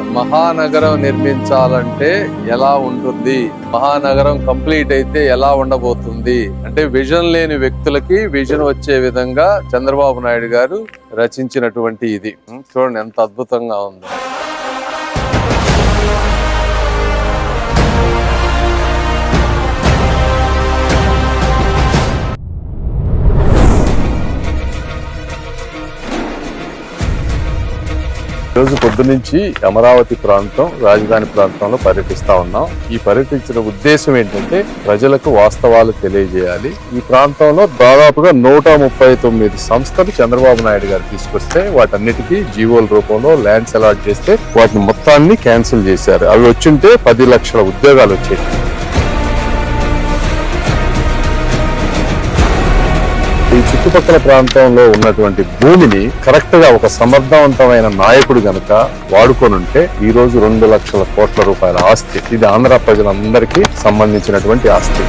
మహానగరం నిర్మించాలంటే ఎలా ఉంటుంది? మహానగరం కంప్లీట్ అయితే ఎలా ఉండబోతుంది? అంటే విజన్ లేని వ్యక్తులకి విజన్ వచ్చే విధంగా చంద్రబాబు నాయుడు గారు రచించినటువంటి ఇది. చూడండి ఎంత అద్భుతంగా ఉందో. రోజు పొద్దునుంచి అమరావతి ప్రాంతం రాజధాని ప్రాంతంలో పర్యటిస్తా ఉన్నాం. ఈ పర్యటించిన ఉద్దేశం ఏంటంటే ప్రజలకు వాస్తవాలు తెలియజేయాలి. ఈ ప్రాంతంలో దాదాపుగా నూట ముప్పై తొమ్మిది సంస్థలు చంద్రబాబు నాయుడు గారు తీసుకొస్తే వాటన్నిటికీ జీవోల రూపంలో ల్యాండ్స్ అలాట్ చేస్తే వాటిని మొత్తాన్ని క్యాన్సిల్ చేశారు. అవి వచ్చింటే పది లక్షల ఉద్యోగాలు వచ్చాయి చుట్టుపక్కల ప్రాంతంలో ఉన్నటువంటి భూమిని కరెక్ట్గా ఒక సమర్థవంతమైన నాయకుడు గనక వాడుకొని ఉంటే ఈ రోజు రెండు లక్షల కోట్ల రూపాయల ఆస్తి. ఇది ఆంధ్ర ప్రజలందరికీ సంబంధించినటువంటి ఆస్తి.